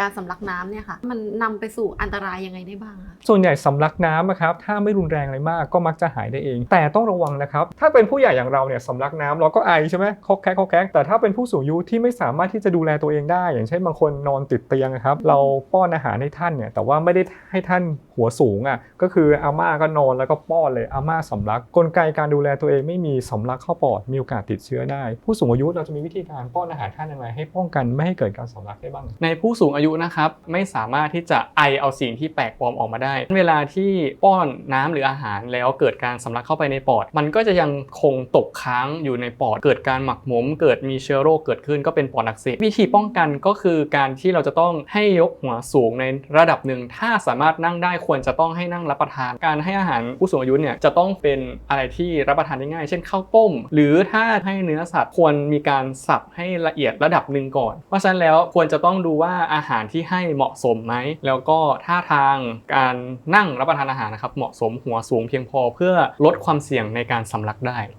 การสำลักน้ำเนี่ยค่ะ มันนำไปสู่อันตรายยังไงได้บ้างคะส่วนใหญ่สำลักน้ำนะครับถ้าไม่รุนแรงอะไรมากก็มักจะหายได้เอง แต่ต้องระวังนะครับถ้าเป็นผู้ใหญ่อย่างเราเนี่ยสำลักน้ำเราก็ไอใช่ไหมคอกแคกคอกแคกแต่ถ้าเป็นผู้สูงอายุที่ไม่สามารถที่จะดูแลตัวเองได้ อย่างเช่นบางคนนอนติดเตียงนะครับเราป้อนอาหารให้ท่านเนี่ยแต่ว่าไม่ได้ให้ท่านหัวสูงอะก็คืออาม่าก็นอนแล้วก็ป้อนเลยอาม่าสำลักกลไกการดูแลตัวเองไม่มีสำลักเข้าปอดมีโอกาสติดเชื้อได้ ผู้สูงอายุเราจะมีวิธีการป้อนอาหารท่านยังไงให้ป้องกันไม่ให้เกิดการสำลักได้บ้าง ในผู้สูงอายุนะครับไม่สามารถที่จะไอเอาสิ่งที่แปลกปลอมออกมาได้ เวลาที่ป้อนน้ำหรืออาหารแล้วเกิดการสำลักเข้าไปในปอด มันก็จะยังคงตกค้างอยู่ในปอด เกิดการหมักหมม เกิดมีเชื้อโรคเกิดขึ้นก็เป็นปอดอักเสบวิธีป้องกันก็คือการที่เราจะต้องให้ยกหัวสูงในระดับหนึ่ง ถ้าสามารถนั่งได้ควรจะต้องให้นั่งรับประทาน การให้อาหารผู้สูงอายุเนี่ยจะต้องเป็นอะไรที่รับประทานได้ง่าย เช่นข้าวต้ม หรือถ้าให้เนื้อสัตว์ควรมีการสับให้ละเอียดระดับหนึ่งก่อน เพราะฉะนั้นแล้วควรจะต้องดูว่าอาหารารที่ให้เหมาะสมไหม แล้วก็ท่าทางการนั่งรับประทานอาหารนะครับเหมาะสมหัวสูงเพียงพอเพื่อลดความเสี่ยงในการสำลักได้